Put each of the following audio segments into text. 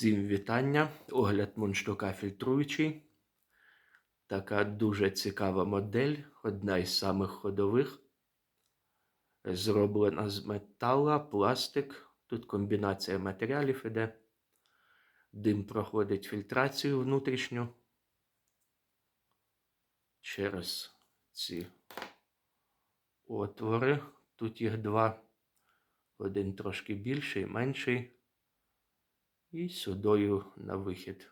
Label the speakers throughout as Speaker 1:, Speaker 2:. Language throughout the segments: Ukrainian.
Speaker 1: Всім вітання. Огляд мундштука фільтруючий. Така дуже цікава модель, одна із самих ходових. Зроблена з метала, пластик. Тут комбінація матеріалів іде. Дим проходить фільтрацію внутрішню. Через ці отвори. Тут їх два. Один трошки більший, менший і сюдою на вихід.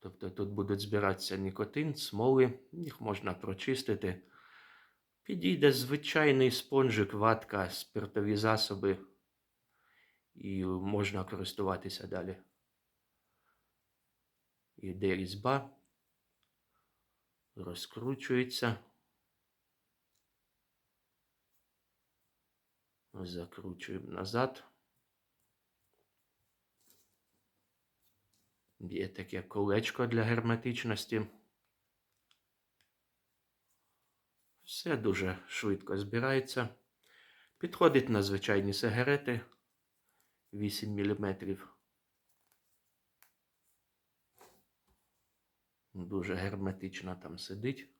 Speaker 1: Тобто тут будуть збиратися нікотин, смоли, їх можна прочистити. Підійде звичайний спонжик, ватка, спиртові засоби, і можна користуватися далі. Іде різьба, розкручується. Закручуємо назад. Є таке колечко для герметичності. Все дуже швидко збирається. Підходить на звичайні сигарети 8 мм. Дуже герметично там сидить.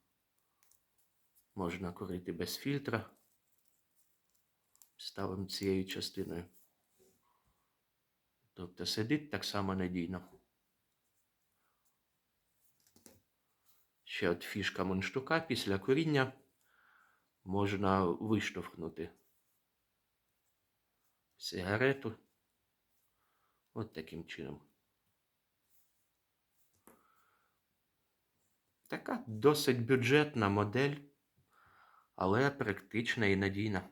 Speaker 1: Можна курити без фільтра. Ставимо цією частиною. Тобто сидить так само надійно. Ще от фішка Монштука після коріння можна виштовхнути сигарету от таким чином. Така досить бюджетна модель, але практична і надійна.